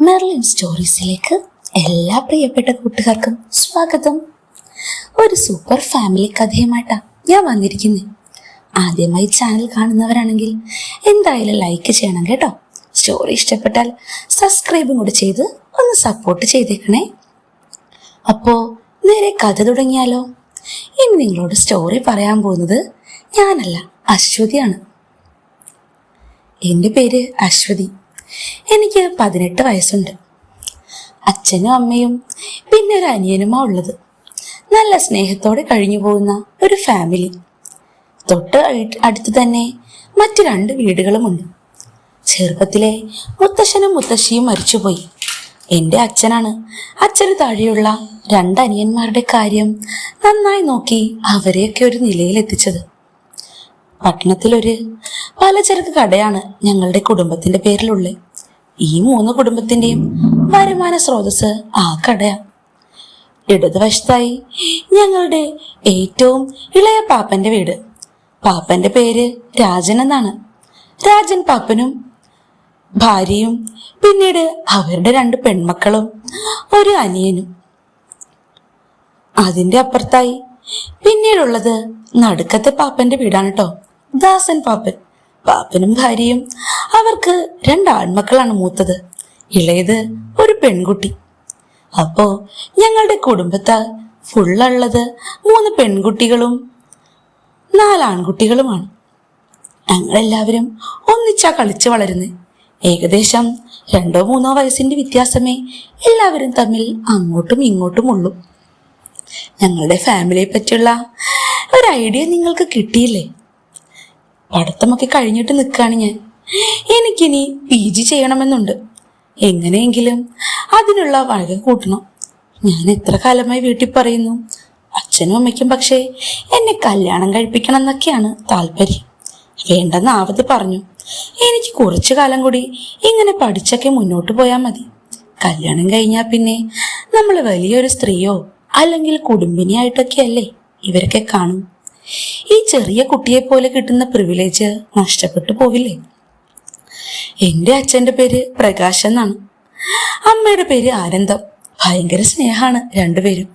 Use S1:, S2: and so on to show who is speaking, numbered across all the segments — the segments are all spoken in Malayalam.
S1: മെർലിൻ സ്റ്റോറീസിലേക്ക് എല്ലാ പ്രിയപ്പെട്ട കൂട്ടുകാർക്കും സ്വാഗതം. ഒരു സൂപ്പർ ഫാമിലി കഥയുമായിട്ടാണ് ഞാൻ വന്നിരിക്കുന്നത് ആദ്യമായി ചാനൽ കാണുന്നവരാണെങ്കിൽ എന്തായാലും ലൈക്ക് ചെയ്യണം കേട്ടോ. സ്റ്റോറി ഇഷ്ടപ്പെട്ടാൽ സബ്സ്ക്രൈബും കൂടെ ചെയ്ത് ഒന്ന് സപ്പോർട്ട് ചെയ്തേക്കണേ. അപ്പോ നേരെ കഥ തുടങ്ങിയാലോ? ഇനി നിങ്ങളോട് സ്റ്റോറി പറയാൻ പോകുന്നത് ഞാനല്ല അശ്വതിയാണ്. എന്റെ പേര് അശ്വതി. എനിക്ക് പതിനെട്ട് വയസ്സുണ്ട്. അച്ഛനും അമ്മയും പിന്നെ ഒരു അനിയനുമാ ഉള്ളത്. നല്ല സ്നേഹത്തോടെ കഴിഞ്ഞു പോകുന്ന ഒരു ഫാമിലി തൊട്ട് അടുത്ത് തന്നെ മറ്റു രണ്ട് വീടുകളുമുണ്ട്. ചെറുപ്പത്തിലെ മുത്തശ്ശനും മുത്തശ്ശിയും മരിച്ചുപോയി. എന്റെ അച്ഛനാണ് അച്ഛന് താഴെയുള്ള രണ്ട് അനിയന്മാരുടെ കാര്യം നന്നായി നോക്കി അവരെയൊക്കെ ഒരു നിലയിലെത്തിച്ചത്. പട്ടണത്തിലൊരു പലചരക്ക് കടയാണ് ഞങ്ങളുടെ കുടുംബത്തിന്റെ പേരിലുള്ളത്. ഈ മൂന്ന് കുടുംബത്തിന്റെയും വരുമാന സ്രോതസ് ആ കട ഇടതുവശത്തായി ഞങ്ങളുടെ ഏറ്റവും ഇളയ പാപ്പന്റെ വീട്. പാപ്പന്റെ പേര് രാജൻ എന്നാണ്. രാജൻ പാപ്പനും ഭാര്യയും പിന്നീട് അവരുടെ രണ്ട് പെൺമക്കളും ഒരു അനിയനും. അതിന്റെ അപ്പുറത്തായി പിന്നീടുള്ളത് നടുക്കത്തെ പാപ്പന്റെ വീടാണ് കേട്ടോ ദാസൻ പാപ്പൻ. പാപ്പനും ഭാര്യയും അവർക്ക് രണ്ട് ആൺമക്കളാണ് മൂത്തത്. ഇളയത് ഒരു പെൺകുട്ടി. അപ്പോ ഞങ്ങളുടെ കുടുംബത്താൽ ഫുള്ളുള്ളത് മൂന്ന് പെൺകുട്ടികളും നാല് ആൺകുട്ടികളുമാണ്. ഞങ്ങളെല്ലാവരും ഒന്നിച്ചാ കളിച്ചു വളരുന്നത് ഏകദേശം രണ്ടോ മൂന്നോ വയസ്സിന്റെ വ്യത്യാസമേ എല്ലാവരും തമ്മിൽ അങ്ങോട്ടും ഇങ്ങോട്ടും ഉള്ളൂ. ഞങ്ങളുടെ ഫാമിലിയെ പറ്റിയുള്ള ഒരു ഐഡിയ നിങ്ങൾക്ക് കിട്ടിയില്ലേ? പഠിത്തമൊക്കെ കഴിഞ്ഞിട്ട് നിൽക്കുകയാണ് ഞാൻ. എനിക്കിനി പി ജി ചെയ്യണമെന്നുണ്ട്. എങ്ങനെയെങ്കിലും അതിനുള്ള വഴക കൂട്ടണം. ഞാൻ എത്ര കാലമായി വീട്ടിൽ പറയുന്നു. അച്ഛനും അമ്മയ്ക്കും പക്ഷേ എന്നെ കല്യാണം കഴിപ്പിക്കണം എന്നൊക്കെയാണ് താല്പര്യം. വേണ്ടെന്ന് ആവത് പറഞ്ഞു. എനിക്ക് കുറച്ചു കാലം കൂടി ഇങ്ങനെ പഠിച്ചൊക്കെ മുന്നോട്ട് പോയാൽ മതി. കല്യാണം കഴിഞ്ഞാൽ പിന്നെ നമ്മൾ വലിയൊരു സ്ത്രീയോ അല്ലെങ്കിൽ കുടുംബിനിയായിട്ടൊക്കെ അല്ലേ ഇവരൊക്കെ കാണും. ഈ ചെറിയ കുട്ടിയെ പോലെ കിട്ടുന്ന പ്രിവിലേജ് നഷ്ടപ്പെട്ടു പോവില്ലേ? എന്റെ അച്ഛന്റെ പേര് പ്രകാശ് എന്നാണ്. അമ്മയുടെ പേര് ആനന്ദം. ഭയങ്കര സ്നേഹമാണ് രണ്ടുപേരും.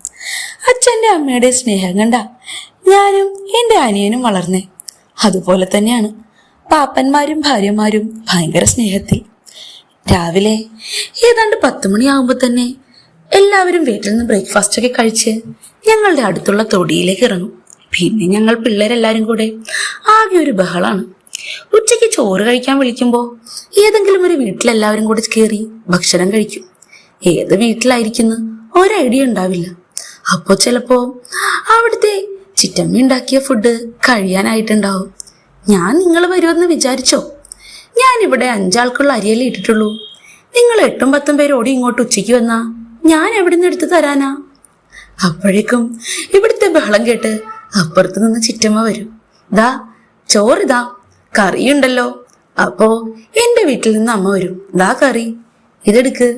S1: അച്ഛന്റെ അമ്മയുടെ സ്നേഹം കണ്ട ഞാനും എന്റെ അനിയനും വളർന്നേ. അതുപോലെ തന്നെയാണ് പാപ്പന്മാരും ഭാര്യമാരും ഭയങ്കര സ്നേഹത്തിൽ. രാവിലെ ഏതാണ്ട് പത്ത് മണിയാകുമ്പോൾ തന്നെ എല്ലാവരും വീട്ടിൽ നിന്ന് ബ്രേക്ക്ഫാസ്റ്റ് ഒക്കെ കഴിച്ച് ഞങ്ങളുടെ അടുത്തുള്ള തൊടിയിലേക്ക് ഇറങ്ങും. പിന്നെ ഞങ്ങൾ പിള്ളേരെല്ലാവരും കൂടെ ആകെ ഒരു ബഹളാണ്. ഉച്ചയ്ക്ക് ചോറ് കഴിക്കാൻ വിളിക്കുമ്പോൾ ഏതെങ്കിലും ഒരു വീട്ടിലെല്ലാവരും കൂടി കയറി ഭക്ഷണം കഴിക്കും. ഏത് വീട്ടിലായിരിക്കുന്നു? ഒരു ഐഡിയ ഉണ്ടാവില്ല. അപ്പോൾ ചിലപ്പോ അവിടുത്തെ ചിറ്റമ്മ ഉണ്ടാക്കിയ ഫുഡ് കഴിയാനായിട്ടുണ്ടാവും. ഞാൻ നിങ്ങൾ വരുമെന്ന് വിചാരിച്ചോ? ഞാൻ ഇവിടെ അഞ്ചാൾക്കുള്ള അരിയല്ലേ ഇട്ടിട്ടുള്ളൂ. നിങ്ങൾ എട്ടും പത്തും പേരോടി ഇങ്ങോട്ട് ഉച്ചയ്ക്ക് വന്നാ ഞാൻ എവിടെ നിന്ന് എടുത്തു തരാനാ? അപ്പോഴേക്കും ഇവിടുത്തെ ബഹളം കേട്ട് അപ്പുറത്ത് നിന്ന് ചിറ്റമ്മ വരും. ദാ ചോറിതാ കറിയുണ്ടല്ലോ. അപ്പോ എന്റെ വീട്ടിൽ നിന്ന് അമ്മ വരും. ദാ കറി. ഇതെടുക്ക്.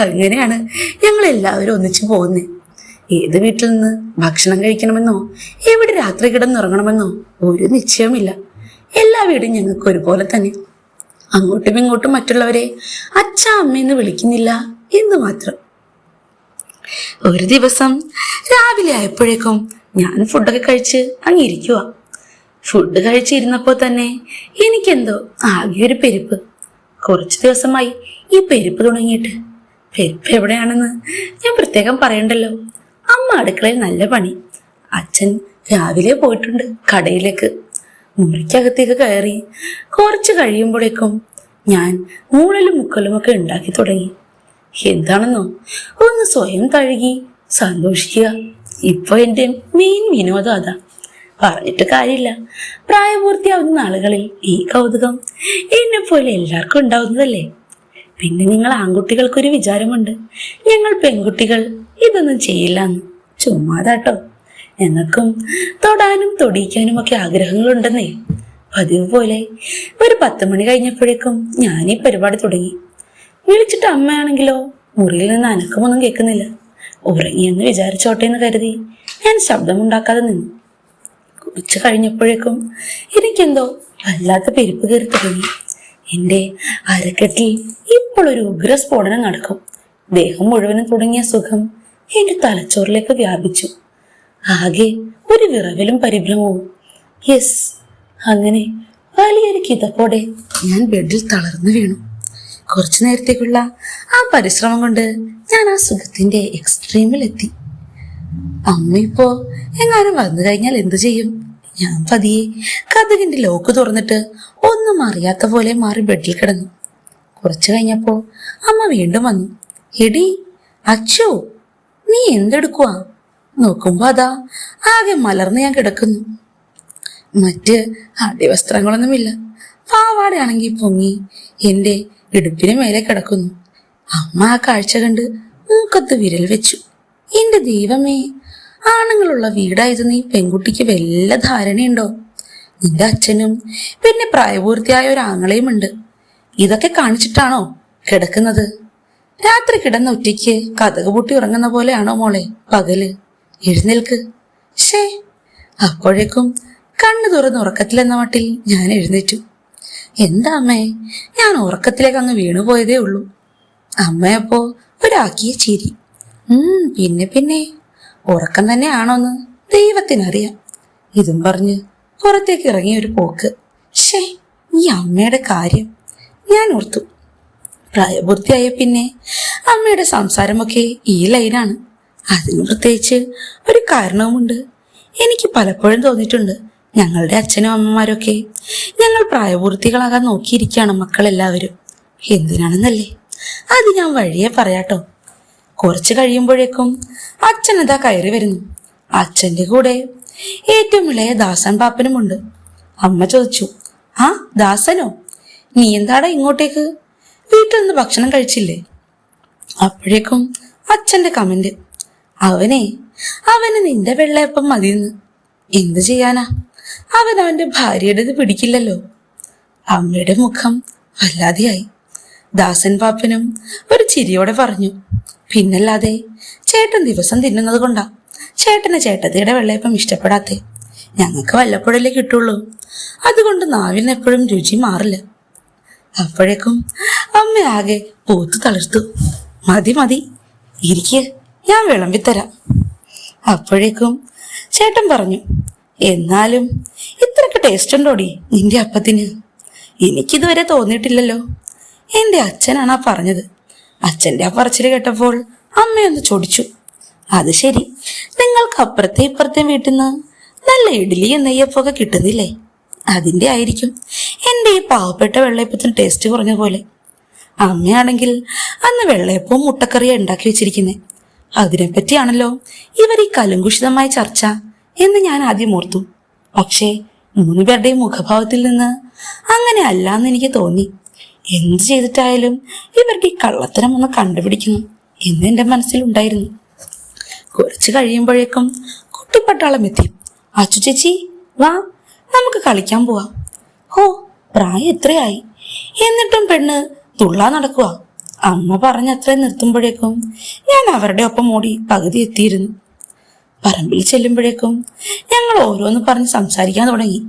S1: അങ്ങനെയാണ് ഞങ്ങൾ എല്ലാവരും ഒന്നിച്ചു പോകുന്നത് ഏത് വീട്ടിൽ നിന്ന് ഭക്ഷണം കഴിക്കണമെന്നോ എവിടെ രാത്രി കിടന്നുറങ്ങണമെന്നോ ഒരു നിശ്ചയമില്ല എല്ലാ വീടും ഞങ്ങൾക്ക് ഒരുപോലെ തന്നെ. അങ്ങോട്ടും ഇങ്ങോട്ടും മറ്റുള്ളവരെ അച്ഛ അമ്മയെന്ന് വിളിക്കുന്നില്ല എന്ന് മാത്രം. ഒരു ദിവസം രാവിലെ ആയപ്പോഴേക്കും ഞാൻ ഫുഡൊക്കെ കഴിച്ച് അങ്ങിരിക്കുക ഫുഡ് കഴിച്ചിരുന്നപ്പോൾ തന്നെ എനിക്കെന്തോ ആകെ ഒരു പെരുപ്പ്. കുറച്ച് ദിവസമായി ഈ പെരുപ്പ് തുടങ്ങിയിട്ട്. പെരുപ്പ് എവിടെയാണെന്ന് ഞാൻ പ്രത്യേകം പറയണ്ടല്ലോ. അമ്മ അടുക്കളയിൽ നല്ല പണി. അച്ഛൻ രാവിലെ പോയിട്ടുണ്ട് കടയിലേക്ക്. മുറിക്കകത്തേക്ക് കയറി കുറച്ച് കഴിയുമ്പോഴേക്കും ഞാൻ മൂളലും മുക്കലും ഒക്കെ ഉണ്ടാക്കി തുടങ്ങി. എന്താണെന്നോ? ഒന്ന് സ്വയം തഴുകി സന്തോഷിക്കുക. ഇപ്പൊ എന്റെ മെയിൻ വിനോദം അതാ. പറഞ്ഞിട്ട് കാര്യമില്ല. പ്രായപൂർത്തിയാവുന്ന നാളുകളിൽ ഈ കൗതുകം എന്നെ പോലെ എല്ലാവർക്കും ഉണ്ടാവുന്നതല്ലേ? പിന്നെ നിങ്ങൾ ആൺകുട്ടികൾക്കൊരു വിചാരമുണ്ട്. ഞങ്ങൾ പെൺകുട്ടികൾ ഇതൊന്നും ചെയ്യില്ല എന്ന് ചുമ്മാതാട്ടോ ഞങ്ങൾക്കും തൊടാനും തൊടിയിക്കാനും ഒക്കെ ആഗ്രഹങ്ങളുണ്ടെന്നേ. പതിവ് പോലെ ഒരു പത്ത് മണി കഴിഞ്ഞപ്പോഴേക്കും ഞാൻ ഈ പരിപാടി തുടങ്ങി. വിളിച്ചിട്ട് അമ്മയാണെങ്കിലോ മുറിയിൽ നിന്ന് അനക്കമൊന്നും കേൾക്കുന്നില്ല. ഉറങ്ങിയെന്ന് വിചാരിച്ചോട്ടെ എന്ന് കരുതി ഞാൻ ശബ്ദമുണ്ടാക്കാതെ നിന്നു. കുറച്ച് കഴിഞ്ഞപ്പോഴേക്കും എനിക്കെന്തോ വല്ലാത്ത പെരുപ്പ് കയറി തുടങ്ങി. എന്റെ അരക്കെട്ടിൽ ഇപ്പോൾ ഒരു ഉഗ്രസ്ഫോടനം നടക്കും. ദേഹം മുഴുവനും തുടങ്ങിയ സുഖം എന്റെ തലച്ചോറിലേക്ക് വ്യാപിച്ചു. ആകെ ഒരു വിറവിലും പരിഭ്രമവും. യെസ് അങ്ങനെ വലിയൊരു കിതപ്പോടെ ഞാൻ ബെഡിൽ തളർന്നു വീണു. കുറച്ചു നേരത്തേക്കുള്ള ആ പരിശ്രമം കൊണ്ട് ഞാൻ ആ സുഖത്തിന്റെ എക്സ്ട്രീമിലെത്തി. അമ്മ ഇപ്പോ എങ്ങാനും വന്നു കഴിഞ്ഞാൽ എന്തു ചെയ്യും? ഞാൻ പതിയെ കഥകിന്റെ ലോക്ക് തുറന്നിട്ട് ഒന്നും അറിയാത്ത പോലെ മാറി ബെഡിൽ കിടന്നു. കുറച്ചു കഴിഞ്ഞപ്പോ അമ്മ വീണ്ടും വന്നു. എടി അച്ചു നീ എന്തെടുക്കുക നോക്കുമ്പോ അതാ ആകെ മലർന്ന് ഞാൻ കിടക്കുന്നു. മറ്റ് അടിവസ്ത്രങ്ങളൊന്നുമില്ല. പാവാടയാണെങ്കിൽ പൊങ്ങി എന്റെ ഇടുപ്പിന് മേലെ കിടക്കുന്നു. അമ്മ ആ കാഴ്ച കണ്ട് മൂക്കത്ത് വിരൽ വെച്ചു. എന്റെ ദൈവമേ ആണുങ്ങളുള്ള വീടായത് നീ പെൺകുട്ടിക്ക് വല്ല ധാരണയുണ്ടോ? നിന്റെ അച്ഛനും പിന്നെ പ്രായപൂർത്തിയായ ഒരു ആങ്ങളെയും ഉണ്ട്. ഇതൊക്കെ കാണിച്ചിട്ടാണോ കിടക്കുന്നത്? രാത്രി കിടന്ന ഒറ്റയ്ക്ക് കഥക പൂട്ടി ഉറങ്ങുന്ന പോലെയാണോ മോളെ പകൽ? എഴുന്നേൽക്ക്. ഷേ അപ്പോഴേക്കും കണ്ണു തുറന്ന് ഉറക്കത്തിലെന്ന മട്ടിൽ ഞാൻ എഴുന്നേറ്റു. എന്താ അമ്മേ ഞാൻ ഉറക്കത്തിലേക്ക് അങ്ങ് വീണുപോയതേ ഉള്ളൂ. അമ്മയപ്പോ ഒരാക്കിയ ചിരി. പിന്നെ പിന്നെ. ഉറക്കം തന്നെയാണോന്ന് ദൈവത്തിനറിയാം. ഇതും പറഞ്ഞ് പുറത്തേക്ക് ഇറങ്ങിയ ഒരു പോക്ക്. ഷേ ഈ അമ്മയുടെ കാര്യം ഞാൻ ഓർത്തു. പ്രായപൂർത്തിയായ പിന്നെ അമ്മയുടെ സംസാരമൊക്കെ ഈ ലൈനാണ്. അതിന് പ്രത്യേകിച്ച് ഒരു കാരണവുമുണ്ട്. എനിക്ക് പലപ്പോഴും തോന്നിയിട്ടുണ്ട് ഞങ്ങളുടെ അച്ഛനും അമ്മമാരൊക്കെ ഞങ്ങൾ പ്രായപൂർത്തികളാകാൻ നോക്കിയിരിക്കുകയാണ് മക്കളെല്ലാവരും. എന്തിനാണെന്നല്ലേ? അത് ഞാൻ വഴിയെ പറയാട്ടോ. കുറച്ച് കഴിയുമ്പോഴേക്കും അച്ഛനതാ കയറി വരുന്നു. അച്ഛന്റെ കൂടെ ഏറ്റവും ഇളയ ദാസൻ പാപ്പനുമുണ്ട്. അമ്മ ചോദിച്ചു ആ ദാസനോ? നീ എന്താടാ ഇങ്ങോട്ടേക്ക്? വീട്ടിൽ നിന്ന് ഭക്ഷണം കഴിച്ചില്ലേ? അപ്പോഴേക്കും അച്ഛന്റെ കമന്റ് അവനെ അവന് നിന്റെ വെള്ളയപ്പം മതിയെന്ന്. എന്തു ചെയ്യാനാ? അവൻ അവന്റെ ഭാര്യയുടേത് പിടിക്കില്ലല്ലോ. അമ്മയുടെ മുഖം വല്ലാതെയായി. ദാസൻ പാപ്പനും ഒരു ചിരിയോടെ പറഞ്ഞു പിന്നല്ലാതെ ചേട്ടൻ ദിവസം തിന്നുന്നത് കൊണ്ടാ. ചേട്ടന് ചേട്ടത്തിയുടെ വെള്ളയപ്പം ഇഷ്ടപ്പെടാത്തേ. ഞങ്ങൾക്ക് വല്ലപ്പോഴല്ലേ കിട്ടുള്ളൂ. അതുകൊണ്ട് നാവിന് എപ്പോഴും രുചി മാറില്ല. അപ്പോഴേക്കും അമ്മ ആകെ പൂത്തു തളിർത്തു. മതി മതി. ഇരിക്ക് ഞാൻ വിളമ്പിത്തരാം അപ്പോഴേക്കും ചേട്ടൻ പറഞ്ഞു എന്നാലും ഇത്രക്ക് ടേസ്റ്റ് ഉണ്ടോടി നിന്റെ അപ്പത്തിന്? എനിക്കിതുവരെ തോന്നിയിട്ടില്ലല്ലോ. എന്റെ അച്ഛനാണ് ആ പറഞ്ഞത്. അച്ഛന്റെ ആ പറച്ചിൽ കേട്ടപ്പോൾ അമ്മയൊന്ന് ചൊടിച്ചു അത് ശരി. നിങ്ങൾക്ക് അപ്പുറത്തെ ഇപ്പുറത്തെ വീട്ടിൽ നിന്ന് നല്ല ഇഡ്ഡലിയും നെയ്യപ്പൊക്കെ കിട്ടുന്നില്ലേ? അതിന്റെ ആയിരിക്കും. എന്റെ ഈ പാവപ്പെട്ട വെള്ളയപ്പത്തിന് ടേസ്റ്റ് കുറഞ്ഞ പോലെ. അമ്മയാണെങ്കിൽ അന്ന് വെള്ളയപ്പവും മുട്ടക്കറിയും ഉണ്ടാക്കി വെച്ചിരിക്കുന്നേ. അതിനെപ്പറ്റിയാണല്ലോ ഇവർ ഈ കലുങ്കുഷിതമായ ചർച്ച എന്ന് ഞാൻ ആദ്യം ഓർത്തു. പക്ഷേ മൂന്ന് പേരുടെയും മുഖഭാവത്തിൽ നിന്ന് അങ്ങനെ അല്ലാന്ന് എനിക്ക് തോന്നി. എന്ത് ചെയ്തിട്ടായാലും ഇവർക്ക് ഈ കള്ളത്തരം ഒന്ന് കണ്ടുപിടിക്കണം എന്ന് എന്റെ മനസ്സിലുണ്ടായിരുന്നു. കുറച്ച് കഴിയുമ്പോഴേക്കും കുട്ടിപ്പട്ടാളം എത്തി. അച്ചു ചേച്ചി വാ നമുക്ക് കളിക്കാൻ പോവാം. ഓ പ്രായം എത്രയായി? എന്നിട്ടും പെണ്ണ് തുള്ളാ നടക്കുക അമ്മ പറഞ്ഞത്ര നിർത്തുമ്പോഴേക്കും ഞാൻ അവരുടെ ഒപ്പം ഓടി പകുതി എത്തിയിരുന്നു. പറമ്പിൽ ചെല്ലുമ്പോഴേക്കും ഞങ്ങൾ ഓരോന്ന് പറഞ്ഞ് സംസാരിക്കാൻ തുടങ്ങി.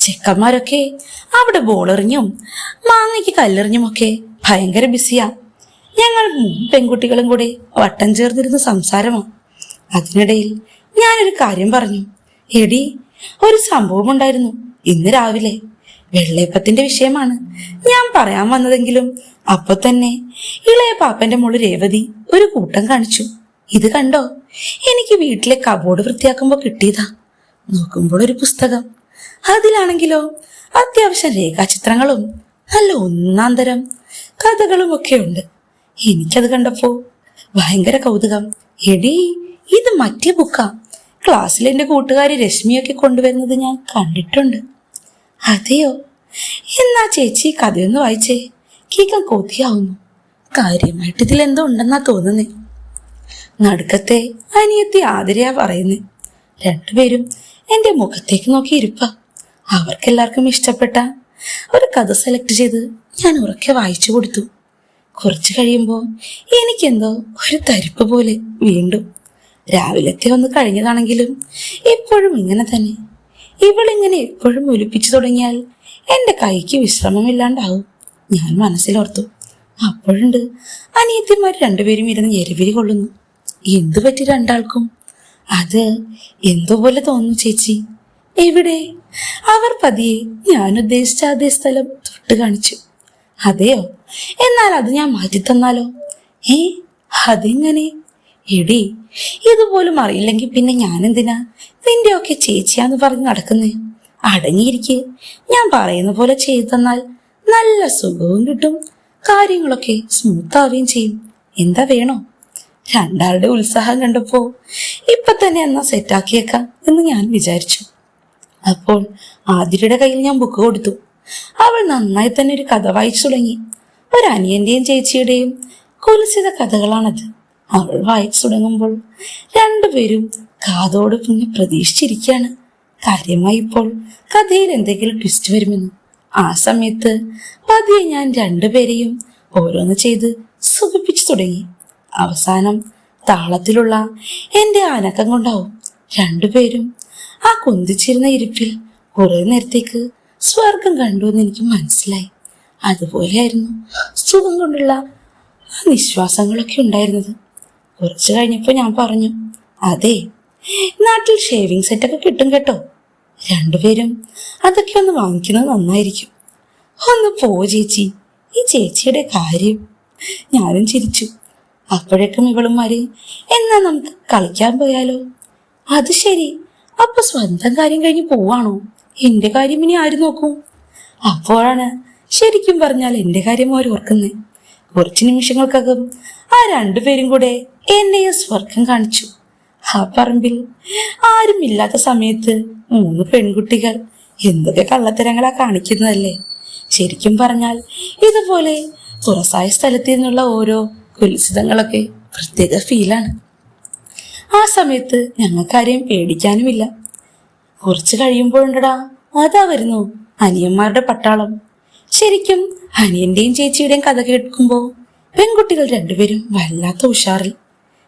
S1: ചെക്കന്മാരൊക്കെ അവിടെ ബോളെറിഞ്ഞും മാങ്ങയ്ക്ക് കല്ലെറിഞ്ഞുമൊക്കെ ഭയങ്കര ബിസിയാ. ഞങ്ങൾ മൂന്ന് പെൺകുട്ടികളും കൂടെ വട്ടം ചേർന്നിരുന്ന സംസാരമാ. അതിനിടയിൽ ഞാനൊരു കാര്യം പറഞ്ഞു. എടി ഒരു സംഭവം ഉണ്ടായിരുന്നു. ഇന്ന് രാവിലെ വെള്ളയപ്പത്തിന്റെ വിഷയമാണ് ഞാൻ പറയാൻ വന്നതെങ്കിലും അപ്പൊ തന്നെ ഇളയ പാപ്പന്റെ മോൾ രേവതി ഒരു കൂട്ടം കാണിച്ചു. ഇത് കണ്ടോ? എനിക്ക് വീട്ടിലെ കബോർഡ് വൃത്തിയാക്കുമ്പോ കിട്ടിയതാ. നോക്കുമ്പോൾ ഒരു പുസ്തകം. അതിലാണെങ്കിലോ? അത്യാവശ്യം രേഖാചിത്രങ്ങളും നല്ല ഒന്നാം തരം കഥകളും ഒക്കെ ഉണ്ട്. എനിക്കത് കണ്ടപ്പോ ഭയങ്കര കൗതുകം. എടി ഇത് മറ്റേ ബുക്കാ. ക്ലാസ്സിൽ എന്റെ കൂട്ടുകാരി രശ്മിയൊക്കെ കൊണ്ടുവരുന്നത് ഞാൻ കണ്ടിട്ടുണ്ട്. അതെയോ? എന്നാ ചേച്ചി കഥയൊന്ന് വായിച്ചേ. കേൾക്കാൻ കൊതിയാവുന്നു. കാര്യമായിട്ട് ഇതിൽ എന്തോ ഉണ്ടെന്നാ തോന്നുന്നേ. നടുക്കത്തെ അനിയത്തി ആതിരയാ പറയുന്നേ. രണ്ടുപേരും എന്റെ മുഖത്തേക്ക് നോക്കി അവർക്കെല്ലാവർക്കും ഇഷ്ടപ്പെട്ട ഒരു കഥ സെലക്ട് ചെയ്ത് ഞാൻ ഉറക്കെ വായിച്ചു കൊടുത്തു. കുറച്ച് കഴിയുമ്പോൾ എനിക്കെന്തോ ഒരു തരിപ്പ് പോലെ വീണ്ടും രാവിലത്തെ ഒന്ന് കഴിഞ്ഞതാണെങ്കിലും എപ്പോഴും ഇങ്ങനെ തന്നെ. ഇവളിങ്ങനെ എപ്പോഴും ഒലിപ്പിച്ചു തുടങ്ങിയാൽ എന്റെ കൈക്ക് വിശ്രമമില്ലാണ്ടാവും. ഞാൻ മനസ്സിലോർത്തു അപ്പോഴുണ്ട് അനിയത്തിമാർ രണ്ടുപേരും ഇരുന്ന് എരിവിരി കൊള്ളുന്നു. എന്തു പറ്റി രണ്ടാൾക്കും? അത് എന്തോ പോലെ തോന്നുന്നു ചേച്ചി. എവിടെ? അവർ പതിയെ ഞാൻ ഉദ്ദേശിച്ച അതേ സ്ഥലം തൊട്ട് കാണിച്ചു. അതെയോ? എന്നാൽ അത് ഞാൻ മാറ്റി തന്നാലോ? ഏ അതെങ്ങനെ? എടി ഇതുപോലും അറിയില്ലെങ്കിൽ പിന്നെ ഞാൻ എന്തിനാ നിന്റെ ഒക്കെ ചേച്ചിയാന്ന് പറഞ്ഞ് നടക്കുന്നേ? അടങ്ങിയിരിക്കെ. ഞാൻ പറയുന്ന പോലെ ചെയ്തു തന്നാൽ നല്ല സുഖവും കിട്ടും. കാര്യങ്ങളൊക്കെ സ്മൂത്ത് ആവുകയും ചെയ്യും. എന്താ വേണോ? രണ്ടാളുടെ ഉത്സാഹം കണ്ടപ്പോ ഇപ്പൊ തന്നെ എന്നാ സെറ്റാക്കിയേക്കാം എന്ന് ഞാൻ വിചാരിച്ചു. അപ്പോൾ ആതിരയുടെ കയ്യിൽ ഞാൻ ബുക്ക് കൊടുത്തു. അവൾ നന്നായി തന്നെ ഒരു കഥ വായിച്ചു തുടങ്ങി. ഒരു അനിയന്റെയും ചേച്ചിയുടെയും കുലസിത കഥകളാണത്. അവൾ വായിച്ചു തുടങ്ങുമ്പോൾ രണ്ടുപേരും കാതോട് പിന്നെ പ്രതീക്ഷിച്ചിരിക്കുകയാണ്. കാര്യമായി ഇപ്പോൾ കഥയിൽ എന്തെങ്കിലും ട്വിസ്റ്റ് വരുമെന്ന്. ആ സമയത്ത് പതിയെ ഞാൻ രണ്ടുപേരെയും ഓരോന്ന് ചെയ്ത് സുഖിപ്പിച്ചു തുടങ്ങി. അവസാനം താളത്തിലുള്ള എന്റെ അനക്കം കൊണ്ടാവും രണ്ടുപേരും ആ കൊന്തിച്ചിരുന്ന ഇരിപ്പിൽ കുറെ നേരത്തേക്ക് സ്വർഗം കണ്ടു എന്ന് എനിക്ക് മനസ്സിലായി. അതുപോലെയായിരുന്നു സുഖം കൊണ്ടുള്ള ആ നിശ്വാസങ്ങളൊക്കെ ഉണ്ടായിരുന്നത്. കുറച്ച് കഴിഞ്ഞപ്പോൾ ഞാൻ പറഞ്ഞു അതെ നാട്ടിൽ ഷേവിംഗ് സെറ്റൊക്കെ കിട്ടും കേട്ടോ. രണ്ടുപേരും അതൊക്കെ ഒന്ന് വാങ്ങിക്കുന്നത് നന്നായിരിക്കും. ഒന്ന് പോ ചേച്ചി ഈ ചേച്ചിയുടെ കാര്യം. ഞാനും ചിരിച്ചു. അപ്പോഴേക്കും ഇവളും മാറി എന്നാ നമുക്ക് കളിക്കാൻ പോയാലോ? അത് ശരി അപ്പൊ സ്വന്തം കാര്യം കഴിഞ്ഞ് പോവാണോ? എന്റെ കാര്യം ഇനി ആര് നോക്കും? അപ്പോഴാണ് ശരിക്കും പറഞ്ഞാൽ എന്റെ കാര്യം അവർ ഓർക്കുന്നത് കുറച്ച് നിമിഷങ്ങൾക്കകം ആ രണ്ടുപേരും കൂടെ എന്നെയും സ്വർഗം കാണിച്ചു. ആ പറമ്പിൽ ആരുമില്ലാത്ത സമയത്ത് മൂന്ന് പെൺകുട്ടികൾ എന്തൊക്കെ കള്ളത്തരങ്ങളാ കാണിക്കുന്നതല്ലേ? ശരിക്കും പറഞ്ഞാൽ ഇതുപോലെ തുറസായ സ്ഥലത്ത് നിന്നുള്ള ഓരോ കുൽസിതങ്ങളൊക്കെ പ്രത്യേക ഫീലാണ് ആ സമയത്ത് ഞങ്ങൾക്കാരെയും പേടിക്കാനുമില്ല. കുറച്ച് കഴിയുമ്പോഴുണ്ടടാ അതാ വരുന്നു അനിയന്മാരുടെ പട്ടാളം. ശരിക്കും അനിയന്റെയും ചേച്ചിയുടെയും കഥ കേൾക്കുമ്പോൾ പെൺകുട്ടികൾ രണ്ടുപേരും വല്ലാത്ത ഉഷാറിൽ.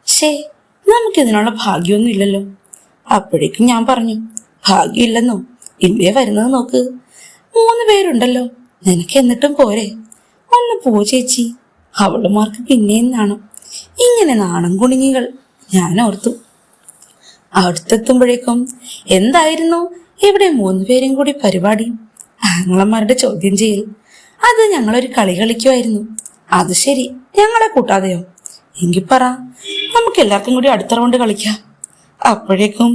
S1: ഷേ നമുക്കിതിനുള്ള ഭാഗ്യമൊന്നും ഇല്ലല്ലോ അപ്പോഴേക്കും ഞാൻ പറഞ്ഞു ഭാഗ്യമില്ലെന്നോ? ഇല്ലേ വരുന്നത് നോക്ക്. മൂന്ന് പേരുണ്ടല്ലോ നിനക്ക് എന്നിട്ടും പോരെ. ഒന്ന് പോ ചേച്ചി. അവളുമാർക്ക് പിന്നെയും നാണം. ഇങ്ങനെ നാണം കുണുങ്ങികൾ. ഞാൻ ഓർത്തു അടുത്തെത്തുമ്പോഴേക്കും എന്തായിരുന്നു? ഇവിടെ മൂന്ന് പേരും കൂടി പരിപാടി. ആങ്ങളന്മാരുടെ ചോദ്യം ചെയ്യൽ. അത് ഞങ്ങളൊരു കളി കളിക്കുമായിരുന്നു അത് ശരി ഞങ്ങളെ കൂട്ടാതെയോ? എങ്കിൽ പറ നമുക്ക് എല്ലാവർക്കും കൂടി അടുത്ത റൗണ്ട് കളിക്കാം. അപ്പോഴേക്കും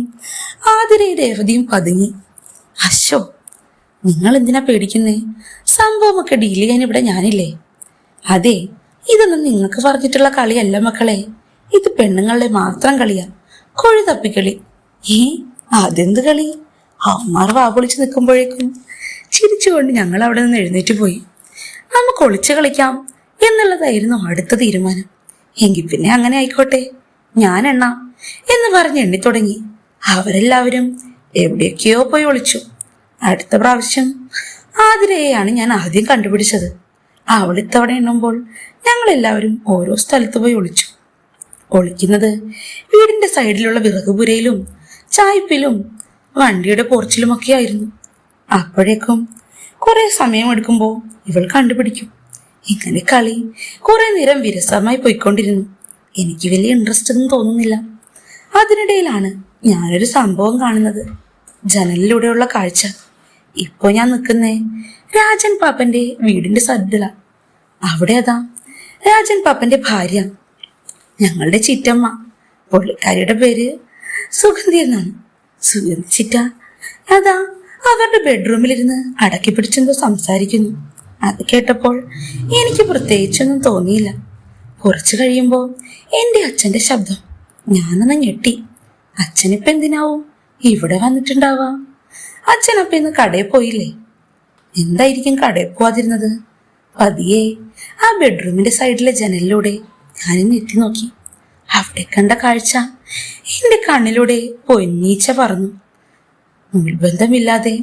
S1: ആതിരയും രേവതിയും പതുങ്ങി. അശോ നിങ്ങൾ എന്തിനാ പേടിക്കുന്നേ? സംഭവമൊക്കെ ഡീൽ ചെയ്യാൻ ഇവിടെ ഞാനില്ലേ? അതെ ഇതൊന്നും നിങ്ങൾക്ക് പറഞ്ഞിട്ടുള്ള കളിയല്ല മക്കളെ. ഇത് പെണ്ണുങ്ങളുടെ മാത്രം കളിയാ. കൊഴി തപ്പിക്കളി ഏ അതെന്ത് കളി? അമ്മാർ വാപൊളിച്ച് നിൽക്കുമ്പോഴേക്കും ചിരിച്ചുകൊണ്ട് ഞങ്ങൾ അവിടെ നിന്ന് എഴുന്നേറ്റ് പോയി. നമുക്ക് ഒളിച്ച് കളിക്കാം എന്നുള്ളതായിരുന്നു അടുത്ത തീരുമാനം. എങ്കിൽ പിന്നെ അങ്ങനെ ആയിക്കോട്ടെ. ഞാൻ എണ്ണ എന്ന് പറഞ്ഞ് എണ്ണി തുടങ്ങി അവരെല്ലാവരും എവിടെയൊക്കെയോ പോയി ഒളിച്ചു. അടുത്ത പ്രാവശ്യം ആതിരയെയാണ് ഞാൻ ആദ്യം കണ്ടുപിടിച്ചത്. അവൾ എണ്ണുമ്പോൾ ഞങ്ങളെല്ലാവരും ഓരോ സ്ഥലത്ത് പോയി ഒളിച്ചു. ഒളിക്കുന്നത്. വീടിന്റെ സൈഡിലുള്ള വിറകുപുരയിലും ചായ്പിലും വണ്ടിയുടെ പോർച്ചിലുമൊക്കെ ആയിരുന്നു അപ്പോഴേക്കും കുറെ സമയമെടുക്കുമ്പോൾ ഇവൾ കണ്ടുപിടിക്കും. ഇങ്ങനെ കളി കുറേ നേരം വിരസമായി പോയിക്കൊണ്ടിരുന്നു. എനിക്ക് വലിയ ഇൻട്രസ്റ്റ് ഒന്നും തോന്നുന്നില്ല. അതിനിടയിലാണ് ഞാനൊരു സംഭവം കാണുന്നത്. ജനലിലൂടെയുള്ള കാഴ്ച. ഇപ്പോൾ ഞാൻ നിൽക്കുന്നേ രാജൻ പാപ്പന്റെ വീടിന്റെ സദ്യല അവിടെ അതാ രാജൻ പാപ്പന്റെ ഭാര്യ. ഞങ്ങളുടെ ചിറ്റമ്മ പുള്ളിക്കാരിയുടെ പേര് സുഗന്ധി എന്നാണ്. സുഗന്ധി ചിറ്റ അതാ അവരുടെ ബെഡ്റൂമിലിരുന്ന് അടക്കി പിടിച്ചെന്തോ സംസാരിക്കുന്നു. അത് കേട്ടപ്പോൾ എനിക്ക് പ്രത്യേകിച്ചൊന്നും തോന്നിയില്ല. കുറച്ചു കഴിയുമ്പോൾ എന്റെ അച്ഛന്റെ ശബ്ദം ഞാനൊന്ന് ഞെട്ടി. അച്ഛനിപ്പം എന്തിനാവും? ഇവിടെ വന്നിട്ടുണ്ടാവാം. അച്ഛനപ്പം ഇന്ന് കടയിൽ പോയില്ലേ? എന്തായിരിക്കും കടയിൽ പോവാതിരുന്നത്? പതിയെ ആ ബെഡ്റൂമിന്റെ സൈഡിലെ ജനലിലൂടെ ഞാനിന്ന് ഞെട്ടി നോക്കി. അവിടെ കണ്ട കാഴ്ച എന്റെ കണ്ണിലൂടെ പൊന്നീച്ച പറന്നു. മുൾബന്ധമില്ലാതെ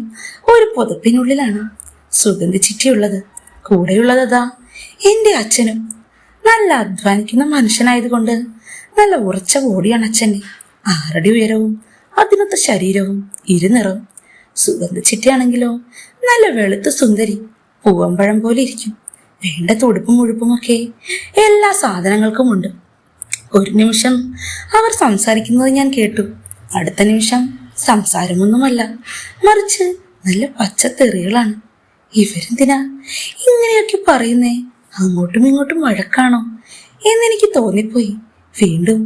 S1: ഒരു പുതപ്പിനുള്ളിലാണ് സുഗന്ധി ചിറ്റിയുള്ളത് അതാ എന്റെ അച്ഛനും. നല്ല അധ്വാനിക്കുന്ന മനുഷ്യനായതുകൊണ്ട് നല്ല ഉറച്ച ബോഡിയാണ് അച്ഛന്റെ ആറടി ഉയരവും അതിനൊത്ത ശരീരവും ഇരുനിറവും. സുഗന്ധ ചിറ്റയാണെങ്കിലോ നല്ല വെളുത്ത സുന്ദരി പൂവമ്പഴം പോലെ ഇരിക്കും. വേണ്ട തുടുപ്പും ഒക്കെ എല്ലാ സാധനങ്ങൾക്കും ഉണ്ട്. ഒരു നിമിഷം അവർ സംസാരിക്കുന്നത് ഞാൻ കേട്ടു. അടുത്ത നിമിഷം സംസാരമൊന്നുമല്ല. മറിച്ച് നല്ല പച്ചത്തെറികളാണ്. ഇവരെന്തിനാ ഇങ്ങനെയൊക്കെ പറയുന്നേ? അങ്ങോട്ടും ഇങ്ങോട്ടും വഴക്കാണോ? എന്നെനിക്ക് തോന്നിപ്പോയി. വീണ്ടും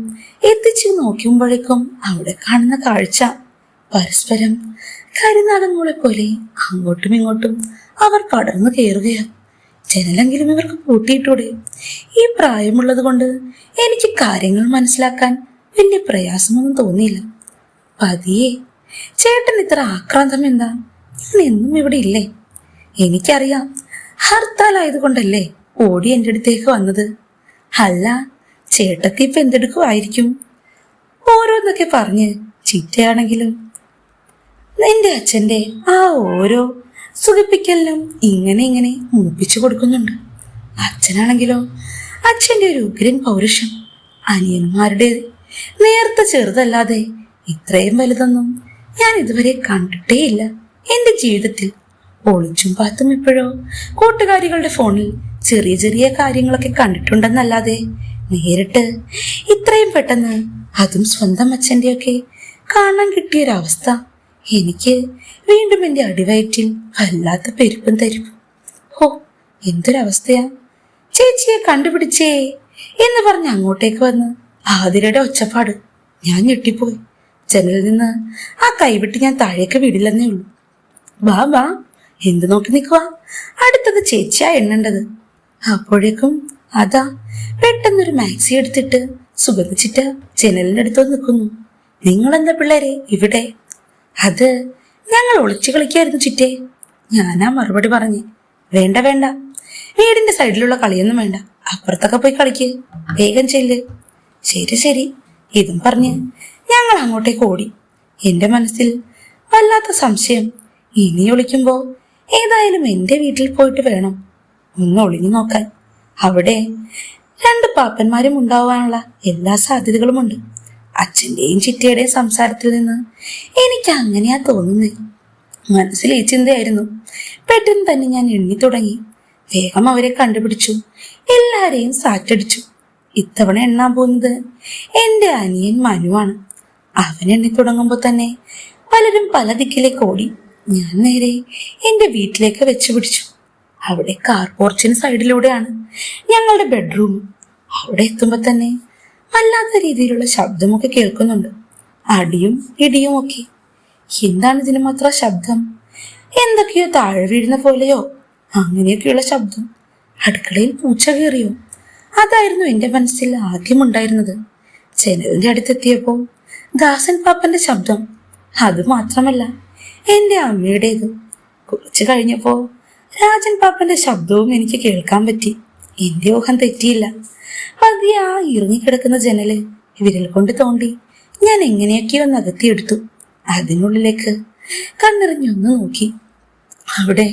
S1: എത്തിച്ചു നോക്കുമ്പോഴേക്കും അവിടെ കാണുന്ന കാഴ്ച. പരസ്പരം കരിനാടൻമുളെ പോലെ അങ്ങോട്ടും ഇങ്ങോട്ടും അവർ പടർന്നു കയറുകയാണ്. ജനലെങ്കിലും ഇവർക്ക് കൂട്ടിയിട്ടൂടെ? ഈ പ്രായമുള്ളത് കൊണ്ട് എനിക്ക് കാര്യങ്ങൾ മനസ്സിലാക്കാൻ വലിയ പ്രയാസമൊന്നും തോന്നിയില്ല. പതിയെ ചേട്ടൻ ഇത്ര ആക്രാന്തം എന്താ? ഞാൻ എന്നും ഇവിടെ ഇല്ലേ? എനിക്കറിയാം ഹർത്താൽ ആയതുകൊണ്ടല്ലേ ഓടി എന്റെ അടുത്തേക്ക് വന്നത്. അല്ല ചേട്ടത്തി ഇപ്പൊ എന്തെടുക്കുമായിരിക്കും ഓരോന്നൊക്കെ പറഞ്ഞ് ചിറ്റയാണെങ്കിലും നിന്റെ അച്ഛന്റെ ആ ഓരോ സുഖിപ്പിക്കലിനും ഇങ്ങനെ ഇങ്ങനെ മൂപ്പിച്ചു കൊടുക്കുന്നുണ്ട്. അച്ഛനാണെങ്കിലോ? അച്ഛന്റെ ഒരു ഉഗ്രൻ പൗരുഷം. അനിയന്മാരുടെ നേർത്ത ചെറുതല്ലാതെ ഇത്രയും വലുതൊന്നും ഞാൻ ഇതുവരെ കണ്ടിട്ടേയില്ല. എന്റെ ജീവിതത്തിൽ ഒളിച്ചും പാത്തും ഇപ്പോഴോ? കൂട്ടുകാരികളുടെ ഫോണിൽ ചെറിയ ചെറിയ കാര്യങ്ങളൊക്കെ കണ്ടിട്ടുണ്ടെന്നല്ലാതെ നേരിട്ട് ഇത്രയും പെട്ടെന്ന് അതും സ്വന്തം അച്ഛന്റെയൊക്കെ കാണാൻ കിട്ടിയൊരവസ്ഥ. എനിക്ക് വീണ്ടും എന്റെ അടിവയറ്റിൽ വല്ലാത്ത പെരുപ്പും തരിപ്പും ഹോ എന്തൊരവസ്ഥയാ? ചേച്ചിയെ കണ്ടുപിടിച്ചേ എന്ന് പറഞ്ഞ് അങ്ങോട്ടേക്ക് വന്ന് ആതിരയുടെ ഒച്ചപ്പാട് ഞാൻ ഞെട്ടിപ്പോയി. ജനലിൽ നിന്ന് ആ കൈവിട്ട് ഞാൻ താഴേക്ക് വിടില്ലെന്നേ ഉള്ളൂ. വാ വാ എന്ത് നോക്കി നിൽക്കുക അടുത്തത് ചേച്ചിയാ എണ്ണേണ്ടത്. അപ്പോഴേക്കും അതാ പെട്ടെന്നൊരു മാക്സി എടുത്തിട്ട് സുഗന്ധിച്ചിട്ട് ജനലിന്റെ അടുത്ത് നിൽക്കുന്നു. നിങ്ങളെന്താ പിള്ളേരെ ഇവിടെ? അത് ഞങ്ങൾ ഒളിച്ചു കളിക്കായിരുന്നു ചിറ്റേ. ഞാനാ മറുപടി പറഞ്ഞു വേണ്ട വേണ്ട. വീടിന്റെ സൈഡിലുള്ള കളിയൊന്നും വേണ്ട. അപ്പുറത്തൊക്കെ പോയി കളിക്ക്. വേഗം ചെല്ല്. ശരി ശരി. ഇതും പറഞ്ഞ് ഞങ്ങൾ അങ്ങോട്ടേക്ക് ഓടി. എന്റെ മനസ്സിൽ വല്ലാത്ത സംശയം. ഇനി ഒളിക്കുമ്പോ ഏതായാലും എന്റെ വീട്ടിൽ പോയിട്ട് വേണം ഒന്ന് ഒളിഞ്ഞു നോക്കാൻ. അവിടെ രണ്ട് പാപ്പന്മാരും ഉണ്ടാവാനുള്ള എല്ലാ സാധ്യതകളുമുണ്ട്. അച്ഛന്റെയും ചിറ്റയുടെയും സംസാരത്തിൽ നിന്ന് എനിക്ക് അങ്ങനെയാ തോന്നുന്നത് മനസ്സിൽ ഈ ചിന്തയായിരുന്നു. പെട്ടെന്ന് തന്നെ ഞാൻ എണ്ണി തുടങ്ങി. വേഗം അവരെ കണ്ടുപിടിച്ചു. എല്ലാരെയും സാറ്റടിച്ചു. ഇത്തവണ എണ്ണാൻ പോകുന്നത് എന്റെ അനിയൻ മനുവാണ്. അവൻ എണ്ണി തുടങ്ങുമ്പോൾ തന്നെ പലരും പല ദിക്കിലേക്ക് ഓടി. ഞാൻ നേരെ എന്റെ വീട്ടിലേക്ക് വെച്ചു പിടിച്ചു. അവിടെ കാർ പോർച്ചിന് സൈഡിലൂടെയാണ് ഞങ്ങളുടെ ബെഡ്റൂം അവിടെ എത്തുമ്പോൾ തന്നെ വല്ലാത്ത രീതിയിലുള്ള ശബ്ദമൊക്കെ കേൾക്കുന്നുണ്ട്. അടിയും ഇടിയും ഒക്കെ. എന്താണ് ഇതിന് മാത്രം ശബ്ദം? എന്തൊക്കെയോ താഴെ വീഴുന്ന പോലെയോ? അങ്ങനെയൊക്കെയുള്ള ശബ്ദം. അടുക്കളയിൽ പൂച്ച കയറിയോ? അതായിരുന്നു എന്റെ മനസ്സിൽ ആദ്യം ഉണ്ടായിരുന്നത്. ജനലിന്റെ അടുത്തെത്തിയപ്പോൾ ദാസൻ പാപ്പന്റെ ശബ്ദം. അത് മാത്രമല്ല എന്റെ അമ്മയുടേത്. കുറച്ച് കഴിഞ്ഞപ്പോൾ രാജൻ പാപ്പന്റെ ശബ്ദവും എനിക്ക് കേൾക്കാൻ പറ്റി. എന്റെ ഊഹം തെറ്റിയില്ല. പതിയെ ആ ഇറങ്ങിക്കിടക്കുന്ന ജനൽ വിരൽ കൊണ്ട് തോണ്ടി. ഞാൻ എങ്ങനെയൊക്കെയോ നകത്തിയെടുത്തു അതിനുള്ളിലേക്ക് കണ്ണിറിഞ്ഞൊന്ന് നോക്കി. അവിടെ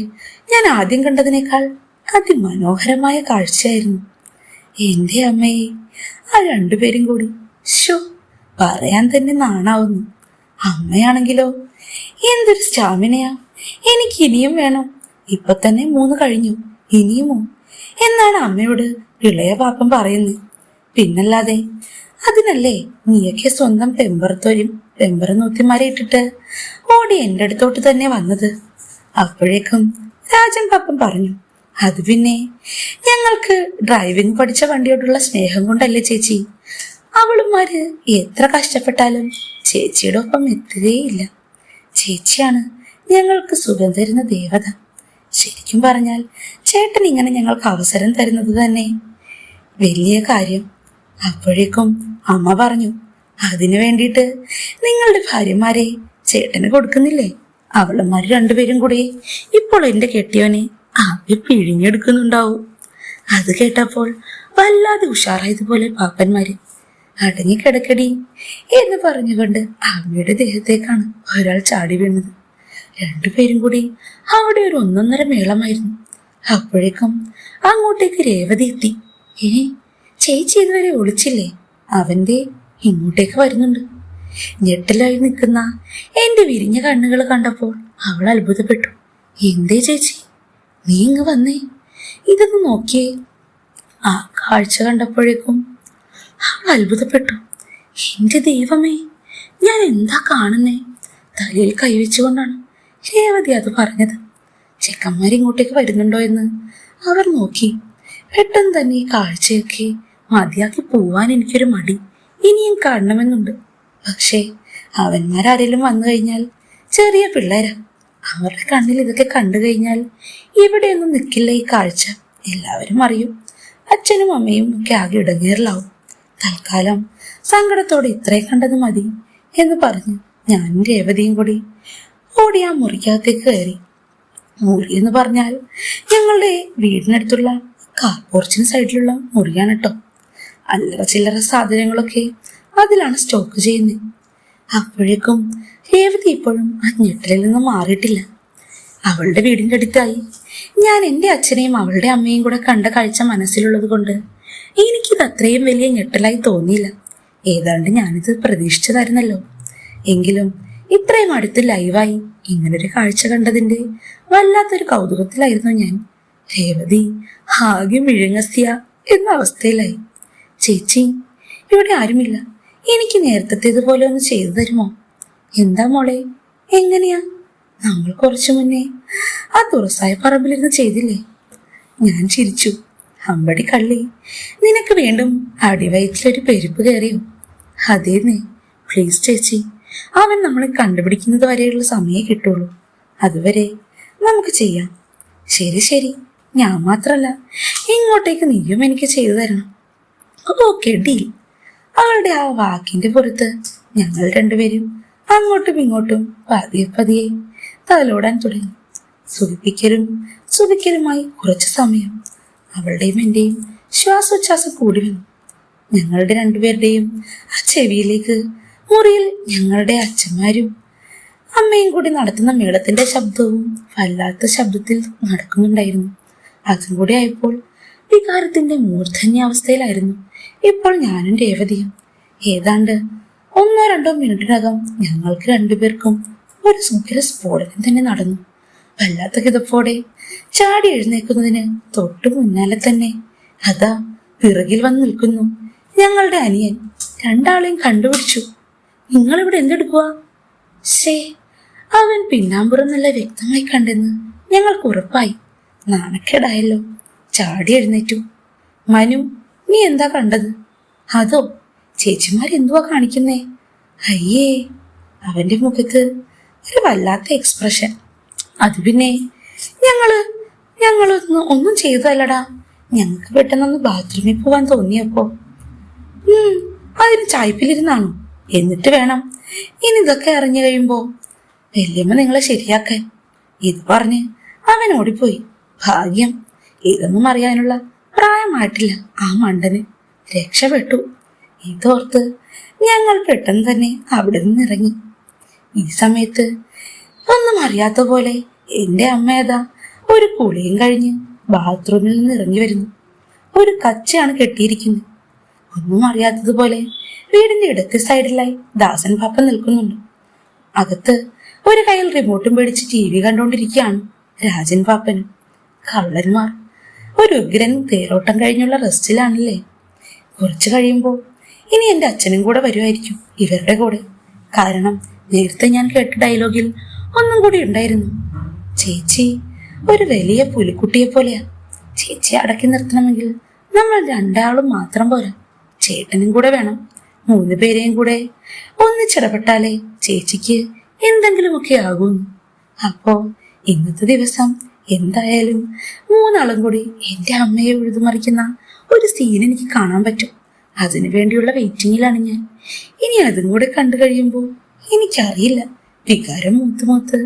S1: ഞാൻ ആദ്യം കണ്ടതിനേക്കാൾ അതിമനോഹരമായ കാഴ്ചയായിരുന്നു. എന്റെ അമ്മയെ ആ രണ്ടുപേരും കൂടി. ഷോ പറയാൻ തന്നെ നാണാവുന്നു. അമ്മയാണെങ്കിലോ? എന്തൊരു സ്റ്റാമിനയാ. എനിക്ക് ഇനിയും വേണം. ഇപ്പൊ തന്നെ മൂന്ന് കഴിഞ്ഞു. ഇനിയുമോ? എന്നാണ് അമ്മയോട് ഇളയ പാപ്പം പറയുന്നു. പിന്നല്ലാതെ അതിനല്ലേ നീയൊക്കെ സ്വന്തം പെമ്പറത്തോരും പെമ്പറനൂത്തിമാരെ ഇട്ടിട്ട് ഓടി എന്റെ അടുത്തോട്ട് തന്നെ വന്നത്? അപ്പോഴേക്കും രാജൻ പാപ്പൻ പറഞ്ഞു അത് പിന്നെ ഞങ്ങൾക്ക് ഡ്രൈവിംഗ് പഠിച്ച വണ്ടിയോടുള്ള സ്നേഹം കൊണ്ടല്ലേ ചേച്ചി? അവളുമാര് എത്ര കഷ്ടപ്പെട്ടാലും ചേച്ചിയുടെ ഒപ്പം എത്തുകയില്ല. ചേച്ചിയാണ് ഞങ്ങൾക്ക് സുഖം തരുന്ന ദേവത. ശരിക്കും പറഞ്ഞാൽ ചേട്ടൻ ഇങ്ങനെ ഞങ്ങൾക്ക് അവസരം തരുന്നത് തന്നെ വലിയ കാര്യം. അപ്പോഴേക്കും അമ്മ പറഞ്ഞു അതിനു വേണ്ടിയിട്ട് നിങ്ങളുടെ ഭാര്യമാരെ ചേട്ടന് കൊടുക്കുന്നില്ലേ? അവളന്മാര് രണ്ടുപേരും കൂടി ഇപ്പോൾ എന്റെ കെട്ടിയവനെ ആവി പിഴിഞ്ഞെടുക്കുന്നുണ്ടാവും. അത് കേട്ടപ്പോൾ വല്ലാതെ ഉഷാറായതുപോലെ പാപ്പന്മാര് അടങ്ങി കിടക്കടി എന്ന് പറഞ്ഞുകൊണ്ട് അമ്മയുടെ ദേഹത്തേക്കാണ് ഒരാൾ ചാടി വീണത്. രണ്ടുപേരും കൂടി അവിടെ ഒരു ഒന്നൊന്നര മേളമായിരുന്നു. അപ്പോഴേക്കും അങ്ങോട്ടേക്ക് രേവതി എത്തി. ഏ ചേച്ചി ഇതുവരെ ഒളിച്ചില്ലേ അവന്റെ ഇങ്ങോട്ടേക്ക് വരുന്നുണ്ട്. ഞെട്ടലായി നിൽക്കുന്ന എന്റെ വിരിഞ്ഞ കണ്ണുകൾ കണ്ടപ്പോൾ അവൾ അത്ഭുതപ്പെട്ടു. എന്തേ ചേച്ചി? നീ ഇങ്ങ് വന്നേ. ഇതൊന്ന് നോക്കിയേ. ആ കാഴ്ച കണ്ടപ്പോഴേക്കും അവൾ അത്ഭുതപ്പെട്ടു. എന്റെ ദൈവമേ ഞാൻ എന്താ കാണുന്നേ? തലയിൽ കൈവച്ചുകൊണ്ടാണ് രേവതി അത് പറഞ്ഞത്. ചെക്കന്മാരിങ്ങോട്ടേക്ക് വരുന്നുണ്ടോ എന്ന് അവർ നോക്കി. പെട്ടെന്ന് തന്നെ ഈ കാഴ്ചയൊക്കെ മതിയാക്കി പോവാൻ എനിക്കൊരു മടി. ഇനിയും കാണണമെന്നുണ്ട്. പക്ഷേ അവന്മാരാരെങ്കിലും വന്നു കഴിഞ്ഞാൽ ചെറിയ പിള്ളേരാ. അവരുടെ കണ്ണിൽ ഇതൊക്കെ കണ്ടു കഴിഞ്ഞാൽ ഇവിടെയൊന്നും നിൽക്കില്ല ഈ കാഴ്ച. എല്ലാവരും അറിയും. അച്ഛനും അമ്മയും ഒക്കെ ആകെ ഇടങ്ങേറിലാവും. തൽക്കാലം സങ്കടത്തോടെ ഇത്രയും കണ്ടത് മതി എന്ന് പറഞ്ഞ് ഞാനും രേവതിയും കൂടി ഓടി ആ മുറിക്കകത്തേക്ക് കയറി. മുറി എന്ന് പറഞ്ഞാൽ ഞങ്ങളുടെ വീടിനടുത്തുള്ള കാർ പോർച്ചിന് സൈഡിലുള്ള മുറിയാണ് കേട്ടോ അല്ലറ ചില്ലറ സാധനങ്ങളൊക്കെ അതിലാണ് സ്റ്റോക്ക് ചെയ്യുന്നത് അപ്പോഴേക്കും രേവതി ഇപ്പോഴും ആ ഞെട്ടലിൽ നിന്ന് മാറിയിട്ടില്ല. അവളുടെ വീടിന്റെ അടുത്തായി ഞാൻ എന്റെ അച്ഛനെയും അവളുടെ അമ്മയും കൂടെ കണ്ട കാഴ്ച മനസ്സിലുള്ളത് കൊണ്ട് എനിക്കിത് അത്രയും വലിയ ഞെട്ടലായി തോന്നിയില്ല. ഏതാണ്ട് ഞാനിത് പ്രതീക്ഷിച്ചതായിരുന്നല്ലോ. എങ്കിലും ഇത്രയും അടുത്ത് ലൈവായി ഇങ്ങനൊരു കാഴ്ച കണ്ടതിന്റെ വല്ലാത്തൊരു കൗതുകത്തിലായിരുന്നു ഞാൻ. രേവതി ആകെ മിഴുങ്ങസ്തിയ എന്ന അവസ്ഥയിലായി. ചേച്ചി ഇവിടെ ആരുമില്ല. എനിക്ക് നേരത്തേതുപോലെ ഒന്ന് ചെയ്തു തരുമോ? എന്താ മോളെ? എങ്ങനെയാ? നമ്മൾ കുറച്ചു മുന്നേ ആ തുറസായ പറമ്പിലിരുന്ന് ചെയ്തില്ലേ? ഞാൻ ചിരിച്ചു. അമ്പടി കള്ളി നിനക്ക് വീണ്ടും അടിവയറ്റിലൊരു പെരുപ്പ് കയറിയോ? അതേന്നേ. പ്ലീസ് ചേച്ചി അവൻ നമ്മളെ കണ്ടുപിടിക്കുന്നത് വരെയുള്ള സമയം കിട്ടുള്ളൂ. അതുവരെ നമുക്ക് ചെയ്യാം. ശരി ശരി. ഞാൻ മാത്രല്ല. ഇങ്ങോട്ടേക്ക് നീയും എനിക്ക് ചെയ്തു തരണം. Okay deal. അവളുടെ ആ വാക്കിന്റെ പുറത്ത് ഞങ്ങൾ രണ്ടുപേരും അങ്ങോട്ടും ഇങ്ങോട്ടും പതിയെ പതിയെ തലോടാൻ തുടങ്ങി. സുഖിപ്പിക്കലും സുഖിക്കലുമായി കുറച്ചു സമയം അവളുടെയും എന്റെയും ശ്വാസോച്ഛ്വാസം കൂടി വന്നു. ഞങ്ങളുടെ രണ്ടുപേരുടെയും ആ ചെവിയിലേക്ക് മുറിയിൽ ഞങ്ങളുടെ അച്ഛന്മാരും അമ്മയും കൂടി നടത്തുന്ന മേളത്തിന്റെ ശബ്ദവും വല്ലാത്ത ശബ്ദത്തിൽ നടക്കുന്നുണ്ടായിരുന്നു. അതും കൂടി ആയപ്പോൾ വികാരത്തിന്റെ മൂർധന്യ അവസ്ഥയിലായിരുന്നു ഇപ്പോൾ ഞാനും രേവതിയും. ഏതാണ്ട് ഒന്നോ രണ്ടോ മിനിറ്റിനകം ഞങ്ങൾക്ക് രണ്ടുപേർക്കും ഒരു സുഖര സ്ഫോടനം തന്നെ നടന്നു. വല്ലാത്ത കിതപ്പോടെ ചാടി എഴുന്നേക്കുന്നതിന് തൊട്ടു മുന്നാലെ തന്നെ അതാ പിറകിൽ വന്ന് നിൽക്കുന്നു ഞങ്ങളുടെ അനിയൻ. രണ്ടാളെയും കണ്ടുപിടിച്ചു. നിങ്ങളിവിടെ എന്തെടുക്കുക ശേ അവൻ പിന്നാമ്പുറം നല്ല വ്യക്തമായി കണ്ടെന്ന് ഞങ്ങൾക്ക് ഉറപ്പായി. നാണക്കേടായല്ലോ. ചാടി എഴുന്നേറ്റു. മനു നീ എന്താ കണ്ടത്? അതോ ചേച്ചിമാർ എന്തുവാ കാണിക്കുന്നേ? അയ്യേ അവന്റെ മുഖത്ത് ഒരു വല്ലാത്ത എക്സ്പ്രഷൻ അത് പിന്നെ ഞങ്ങൾ ഞങ്ങളൊന്നും ഒന്നും ചെയ്തതല്ലടാ. ഞങ്ങൾക്ക് പെട്ടെന്നൊന്ന് ബാത്റൂമിൽ പോവാൻ തോന്നിയപ്പോ. അതിന് ചായ്പിലിരുന്നാണോ എന്നിട്ട് വേണം. ഇനി ഇതൊക്കെ അറിഞ്ഞു കഴിയുമ്പോ. വല്യമ്മ നിങ്ങളെ ശരിയാക്കാൻ ഇത് പറഞ്ഞ് അവൻ ഓടിപ്പോയി. ഭാഗ്യം. ഇതൊന്നും അറിയാനുള്ള പ്രായമായിട്ടില്ല. ആ മണ്ടന് രക്ഷപ്പെട്ടു. ഇതോർത്ത് ഞങ്ങൾ പെട്ടെന്ന് തന്നെ അവിടെ നിന്ന് ഇറങ്ങി. ഈ സമയത്ത് ഒന്നും അറിയാത്ത പോലെ എന്റെ അമ്മയതാ ഒരു കുളിയും കഴിഞ്ഞ് ബാത്റൂമിൽ നിന്ന് ഇറങ്ങി വരുന്നു. ഒരു കച്ചയാണ് കെട്ടിയിരിക്കുന്നത്. ഒന്നും അറിയാത്തതുപോലെ വീടിന്റെ ഇടത്തെ സൈഡിലായി ദാസൻ പാപ്പ നിൽക്കുന്നുണ്ട്. അകത്ത് ഒരു കയ്യിൽ റിമോട്ടും പിടിച്ച് ടി വി കണ്ടുകൊണ്ടിരിക്കുകയാണ് രാജൻ പാപ്പനും കള്ളന്മാർ. ഒരു ഉഗ്രൻ തേരോട്ടം കഴിഞ്ഞുള്ള റെസ്റ്റിലാണല്ലേ? കുറച്ച് കഴിയുമ്പോൾ ഇനി എന്റെ അച്ഛനും കൂടെ വരുമായിരിക്കും ഇവരുടെ കൂടെ. കാരണം നേരത്തെ ഞാൻ കേട്ട ഡയലോഗിൽ ഒന്നും കൂടി ഉണ്ടായിരുന്നു. ചേച്ചി ഒരു വലിയ പുലിക്കുട്ടിയെ പോലെയാ. ചേച്ചി അടക്കി നിർത്തണമെങ്കിൽ നമ്മൾ രണ്ടാളും മാത്രം പോരാ. ചേട്ടനും കൂടെ വേണം. മൂന്ന് പേരെയും കൂടെ. ഒന്നിച്ചിടപെട്ടാലേ ചേച്ചിക്ക് എന്തെങ്കിലുമൊക്കെ ആകുന്നു. അപ്പോ ഇന്നത്തെ ദിവസം എന്തായാലും മൂന്നാളും കൂടി എന്റെ അമ്മയെ ഉഴുതുമറിക്കുന്ന ഒരു സീൻ എനിക്ക് കാണാൻ പറ്റും. അതിനു വേണ്ടിയുള്ള വെയിറ്റിങ്ങിലാണ് ഞാൻ. ഇനി അതും കൂടെ കണ്ടു കഴിയുമ്പോൾ എനിക്കറിയില്ല. വികാരം മൂത്ത് മൂത്ത്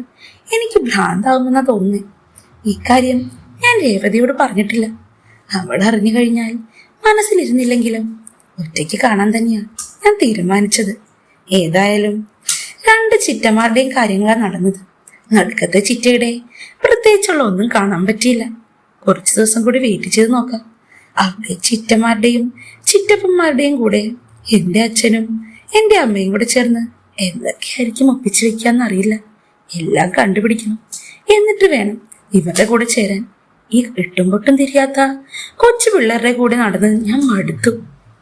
S1: എനിക്ക് ഭ്രാന്താവുമെന്നാ തോന്നുന്നേ. ഇക്കാര്യം ഞാൻ രേവതിയോട് പറഞ്ഞിട്ടില്ല. അവൾ അറിഞ്ഞു കഴിഞ്ഞാൽ മനസ്സിലിരുന്നില്ലെങ്കിലും ഒറ്റയ്ക്ക് കാണാൻ തന്നെയാണ് ഞാൻ തീരുമാനിച്ചത്. ഏതായാലും രണ്ട് ചിറ്റമാരുടെയും കാര്യങ്ങളാണ് നടന്നത്. നടുക്കത്തെ ചിറ്റയുടെ. പ്രത്യേകിച്ചുള്ള ഒന്നും കാണാൻ പറ്റിയില്ല. കുറച്ച് ദിവസം കൂടി വെയിറ്റ് ചെയ്ത് നോക്കാം. അവിടെ ചിറ്റമാരുടെയും ചിറ്റപ്പന്മാരുടെയും കൂടെ എന്റെ അച്ഛനും എന്റെ അമ്മയും കൂടെ ചേർന്ന് എന്തൊക്കെയായിരിക്കും ഒപ്പിച്ചു വെക്കാന്നറിയില്ല എല്ലാം കണ്ടുപിടിക്കണം. എന്നിട്ട് വേണം ഇവരുടെ കൂടെ ചേരാൻ. ഈ എട്ടും പൊട്ടും തിരിയാത്ത കൊച്ചു പിള്ളേരുടെ കൂടെ നടന്ന് ഞാൻ മടുത്തു.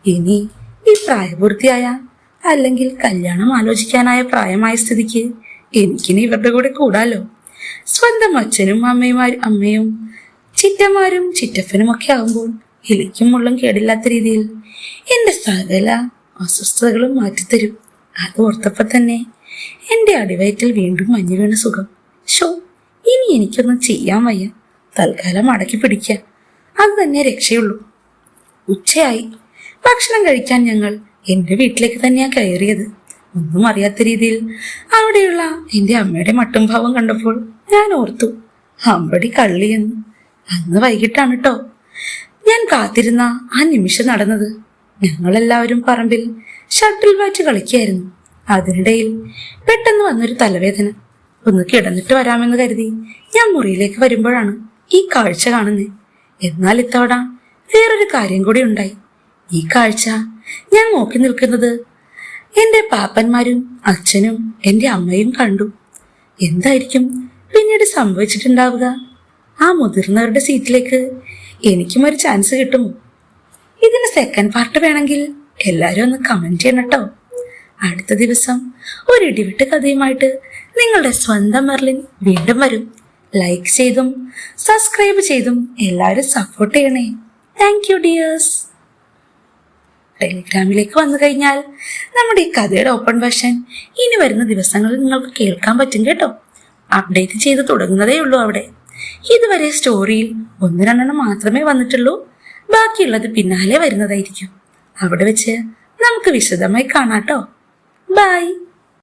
S1: ഇനി ഈ പ്രായപൂർത്തിയായ അല്ലെങ്കിൽ കല്യാണം ആലോചിക്കാനായ പ്രായമായ സ്ഥിതിക്ക് എനിക്കിനി ഇവരുടെ കൂടെ കൂടാലോ? സ്വന്തം അച്ഛനും അമ്മയുമാരും അമ്മയും ചിറ്റമാരും ചിറ്റപ്പനും ഒക്കെ ആകുമ്പോൾ എലിക്കും മുള്ളും കേടില്ലാത്ത രീതിയിൽ എന്റെ സകല അസ്വസ്ഥതകളും മാറ്റിത്തരും. അത് ഓർത്തപ്പോ തന്നെ എന്റെ അടിവയറ്റിൽ വീണ്ടും മഞ്ഞു വീണ സുഖം. ഷോ ഇനി എനിക്കൊന്നും ചെയ്യാൻ വയ്യ. തൽക്കാലം അടക്കി പിടിക്കുക അത് തന്നെ രക്ഷയുള്ളൂ. ഉച്ചയായി. ഭക്ഷണം കഴിക്കാൻ ഞങ്ങൾ എന്റെ വീട്ടിലേക്ക് തന്നെയാണ് കയറിയത്. ഒന്നും അറിയാത്ത രീതിയിൽ അവിടെയുള്ള എന്റെ അമ്മയുടെ മട്ടും ഭാവം കണ്ടപ്പോൾ ഞാൻ ഓർത്തു അമ്പടി കള്ളിയെന്ന് അന്ന് വൈകിട്ടാണ് കേട്ടോ ഞാൻ കാത്തിരുന്ന ആ നിമിഷം നടന്നത്. ഞങ്ങളെല്ലാവരും പറമ്പിൽ ഷട്ടിൽ ബാറ്റ് കളിക്കായിരുന്നു. അതിനിടയിൽ പെട്ടെന്ന് വന്നൊരു തലവേദന. ഒന്ന് കിടന്നിട്ട് വരാമെന്ന് കരുതി ഞാൻ മുറിയിലേക്ക് വരുമ്പോഴാണ് ഈ കാഴ്ച കാണുന്നത് എന്നാൽ ഇത്തവണ വേറൊരു കാര്യം കൂടി ഉണ്ടായി. ഈ കാഴ്ച ഞാൻ നോക്കി നിൽക്കുന്നത് എന്റെ പാപ്പന്മാരും അച്ഛനും എന്റെ അമ്മയും കണ്ടു. എന്തായിരിക്കും പിന്നീട് സംഭവിച്ചിട്ടുണ്ടാവുക? ആ മുതിർന്നവരുടെ സീറ്റിലേക്ക് എനിക്കും ഒരു ചാൻസ് കിട്ടും. ഇതിന് സെക്കൻഡ് പാർട്ട് വേണമെങ്കിൽ എല്ലാവരും ഒന്ന് കമന്റ് ചെയ്യണം കേട്ടോ. അടുത്ത ദിവസം ഒരു ഇടിവിട്ട് കഥയുമായിട്ട് നിങ്ങളുടെ സ്വന്തം മെർലിൻ വീണ്ടും വരും. ലൈക്ക് ചെയ്തും സബ്സ്ക്രൈബ് ചെയ്തും എല്ലാവരും സപ്പോർട്ട് ചെയ്യണേ. താങ്ക് യു ഡിയേഴ്സ് ടെലിഗ്രാമിലേക്ക് വന്നു കഴിഞ്ഞാൽ നമ്മുടെ ഈ കഥയുടെ ഓപ്പൺ വെർഷൻ ഇനി വരുന്ന ദിവസങ്ങളിൽ നിങ്ങൾക്ക് കേൾക്കാൻ പറ്റും കേട്ടോ. അപ്ഡേറ്റ് ചെയ്ത് തുടങ്ങുന്നതേ ഉള്ളൂ അവിടെ. ഇതുവരെ സ്റ്റോറിയിൽ ഒന്ന് രണ്ടെണ്ണം മാത്രമേ വന്നിട്ടുള്ളൂ. ബാക്കിയുള്ളത് പിന്നാലെ വരുന്നതായിരിക്കും. അവിടെ വെച്ച് നമുക്ക് വിശദമായി കാണാട്ടോ ബൈ